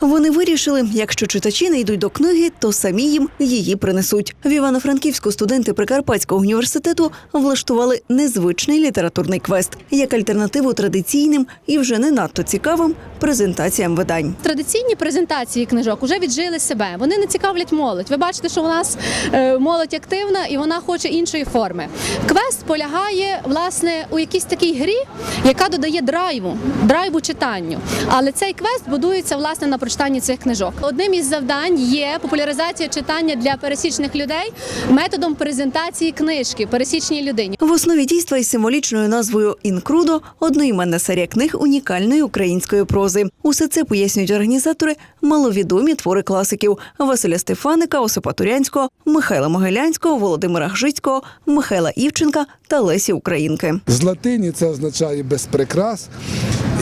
Вони вирішили, якщо читачі не йдуть до книги, то самі їм її принесуть. В Івано-Франківську студенти Прикарпатського університету влаштували незвичний літературний квест як альтернативу традиційним і вже не надто цікавим презентаціям видань. Традиційні презентації книжок вже віджили себе. Вони не цікавлять молодь. Ви бачите, що у нас е, молодь активна і вона хоче іншої форми. Квест полягає власне у якійсь такій грі, яка додає драйву, драйву читанню. Але цей квест будується власне на прочитанні цих книжок. Одним із завдань є популяризація читання для пересічних людей методом презентації книжки пересічній людині. В основі дійства із символічною назвою Інкрудо одноіменна серія книг унікальної української прози. Усе це пояснюють організатори маловідомі твори класиків Василя Стефаника, Осипа Турянського, Михайла Могилянського, Володимира Гжицького, Михайла Івченка та Лесі Українки. З латині це означає без прикрас.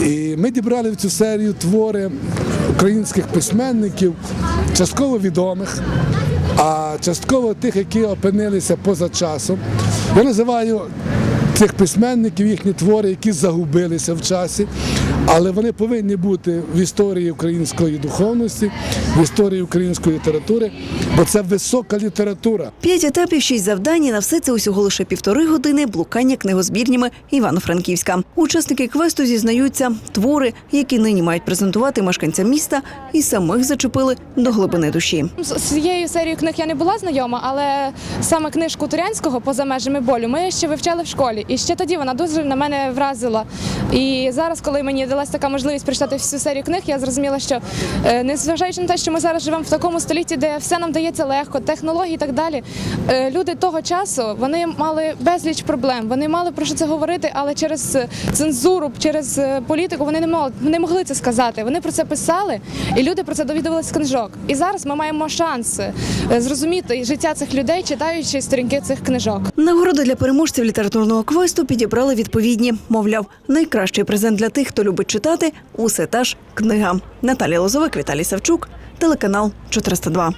І ми дібрали в цю серію твори українських письменників, частково відомих, а частково тих, які опинилися поза часом. Я називаю цих письменників їхні твори, які загубилися в часі, але вони повинні бути в історії української духовності, в історії української літератури, бо це висока література. П'ять етапів, шість завдань. і На все це усього лише півтори години блукання книгозбірнями Івано-Франківська. Учасники квесту зізнаються, твори, які нині мають презентувати мешканцям міста, і самих зачепили до глибини душі. З цією серією книг я не була знайома, але саме книжку Турянського поза межами болю ми ще вивчали в школі. І ще тоді вона дуже на мене вразила. І зараз, коли мені далася така можливість прочитати всю серію книг, я зрозуміла, що е, незважаючи на те, що ми зараз живемо в такому столітті, де все нам дається легко, технології і так далі. е, Люди того часу вони мали безліч проблем. Вони мали про що це говорити, але через е, цензуру, через політику вони не могли, не могли це сказати. Вони про це писали, і люди про це довідувалися книжок. І зараз ми маємо шанс зрозуміти життя цих людей, читаючи сторінки цих книжок. Нагороди для переможців літературного квесту підібрали відповідні. Мовляв, найкращий презент для тих, хто любить читати усе та ж книга. Наталія Лозовик, Віталій Савчук, телеканал 402.